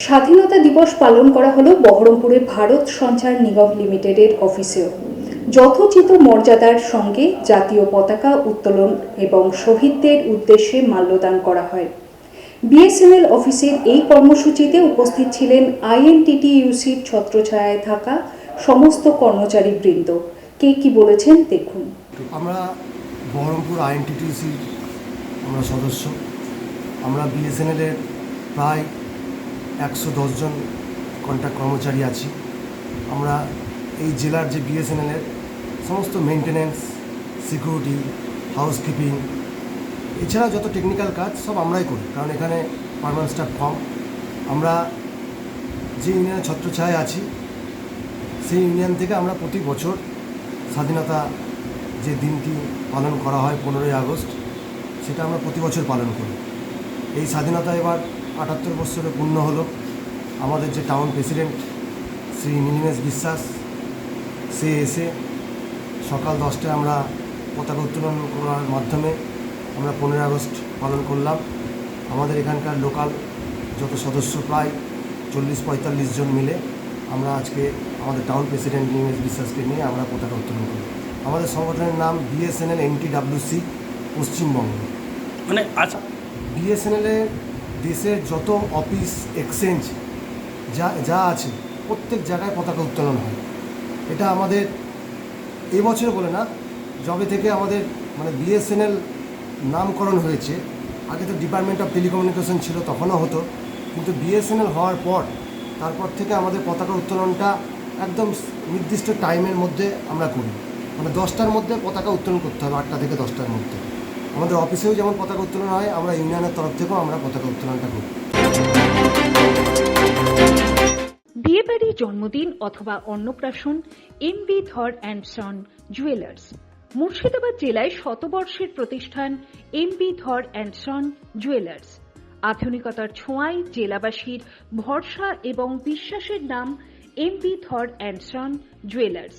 স্বাধীনতা দিবস পালন করা হলো বহরমপুরে ভারত সঞ্চার নিগম লিমিটেডের অফিসেও। যথোচিত মর্যাদার সঙ্গে জাতীয় পতাকা উত্তোলন এবং শহীদদের উদ্দেশ্যে মাল্যদান করা হয়। বিএসএনএল অফিসের এই কর্মসূচিতে উপস্থিত ছিলেন আইএনটিটিইউসির ছত্রছায়ায় থাকা সমস্ত কর্মচারী বৃন্দ। কে কি বলেছেন দেখুন। আমরা বহরমপুর আইএনটিটিউসির আমরা সদস্য। আমরা বিএসএনএলের প্রায় একশো দশজন কন্ট্রাক্ট কর্মচারী আছি। আমরা এই জেলার যে বিএসএনএলের সমস্ত মেনটেনেন্স সিকিউরিটি হাউসকিপিং এছাড়া যত টেকনিক্যাল কাজ সব আমরাই করি, কারণ এখানে পারমানেন্ট স্টাফ কম। আমরা যে ইউনিয়নের ছত্রছায়ায় আছি, সেই ইউনিয়ন থেকে আমরা প্রতি বছর স্বাধীনতা যে দিনটি পালন করা হয় পনেরোই আগস্ট, সেটা আমরা প্রতি বছর পালন করি। এই স্বাধীনতা এবার আটাত্তর বছরে পূর্ণ হলো। আমাদের যে টাউন প্রেসিডেন্ট শ্রী নীলিমেশ বিশ্বাস সে এসে সকাল দশটায় আমরা পতাকা উত্তোলন করার মাধ্যমে আমরা পনেরোই আগস্ট পালন করলাম। আমাদের এখানকার লোকাল যত সদস্য প্রায় চল্লিশ পঁয়তাল্লিশ জন মিলে আমরা আজকে আমাদের টাউন প্রেসিডেন্ট নীলেশ বিশ্বাসকে নিয়ে আমরা পতাকা উত্তোলন করি আমাদের সংগঠনের নাম বিএসএনএল এনটিডাব্লিউসি পশ্চিমবঙ্গ। মানে আচ্ছা বিএসএনএলের দেশের যত অফিস এক্সচেঞ্জ যা যা আছে, প্রত্যেক জায়গায় পতাকা উত্তোলন হয়। এটা আমাদের এবছর বলে না, যবে থেকে আমাদের মানে বিএসএনএল নামকরণ হয়েছে, আগে তো ডিপার্টমেন্ট অফ টেলিকমিউনিকেশন ছিল, তখনও হতো, কিন্তু বিএসএনএল হওয়ার পর, তারপর থেকে আমাদের পতাকা উত্তোলনটা একদম নির্দিষ্ট টাইমের মধ্যে আমরা করি। মানে দশটার মধ্যে পতাকা উত্তোলন করতে হবে, আটটা থেকে দশটার মধ্যে। আমাদের অফিসেও যেমন পতাকা উত্তোলন হয়, আমরা ইউনিয়নের তরফ থেকেও আমরা পতাকা উত্তোলনটা করি। বিয়েবাড়ি জন্মদিন অথবা অন্নপ্রাশন M B Dhar and son jewellers. Murshidabad জেলায় শতবর্ষের প্রতিষ্ঠান M B Dhar and son jewellers. আধুনিকতার ছোঁয়ায় জেলাবাসীর ভরসা এবং বিশ্বাসের নাম M B Dhar and son jewellers.